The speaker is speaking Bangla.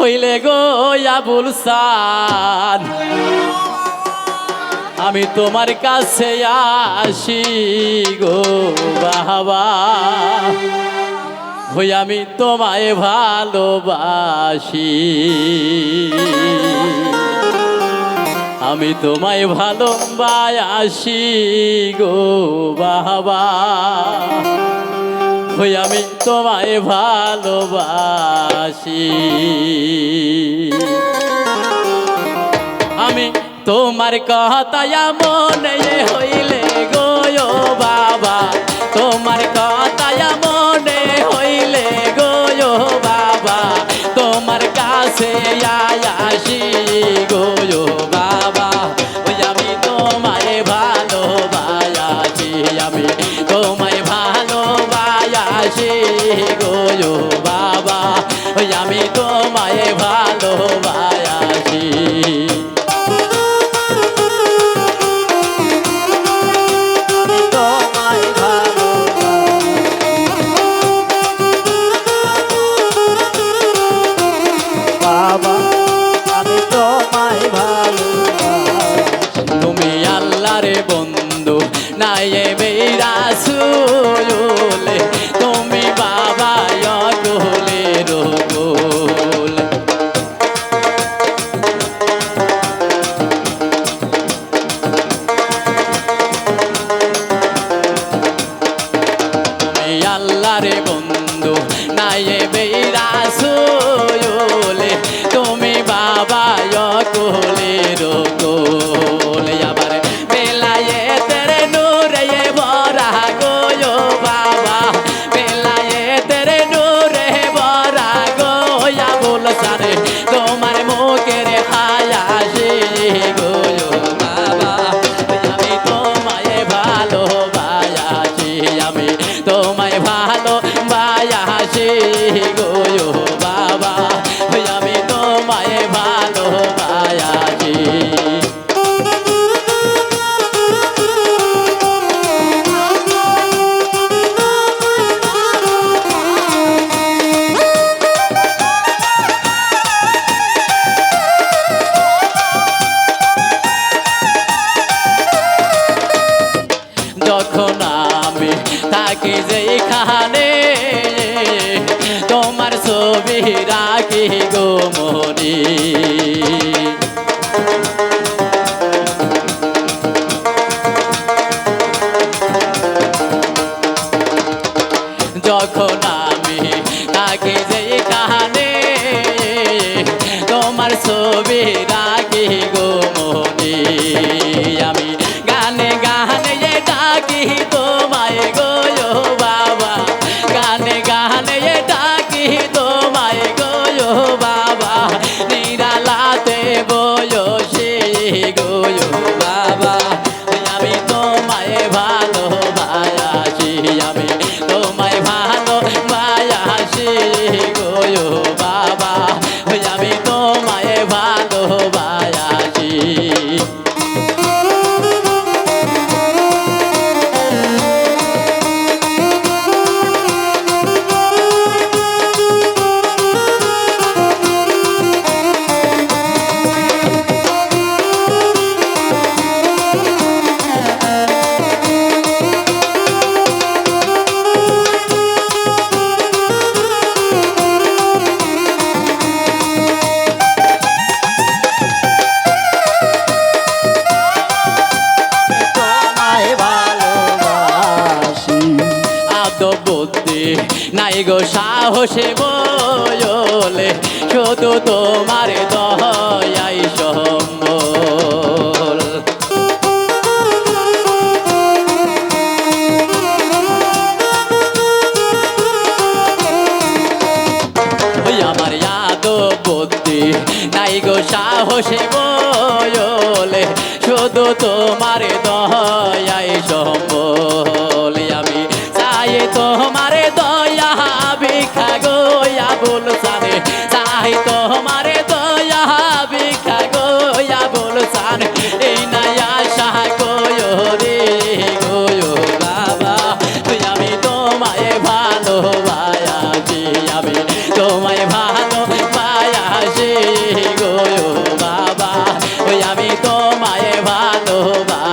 হইলে গো আবুল আমি তোমার কাছে আসি গো বাবা। হই আমি তোমায় ভালোবাসি। আমি তোমায় ভালোবাসি গো বাবা। হই আমি তোমায় ভালোবাসি। আমি তোমার কথায় মনে হইলে গো বাবা। তোমার কথায় মনে হইলে গো বাবা। তোমার কাছে আয়াসি গো ভালোবাসি গো বাবা। আমি তোমায় ভালোবাসি। আল্লাহরে বন্ধু। যখন আমি থাকি যেখানে, তোমার ছবি রাখি গো মনি। যখন আমি থাকি যেখানে, তোমার ছবি রাখি তোমায় নাই গো সাহসে বলে শুধু তোমার দয়াই সম্বল। আমার ইয়াদ বুদ্ধি নাই গো সাহসে বলে শুধু তোমার দয়া মায়ে ভালোবাসা।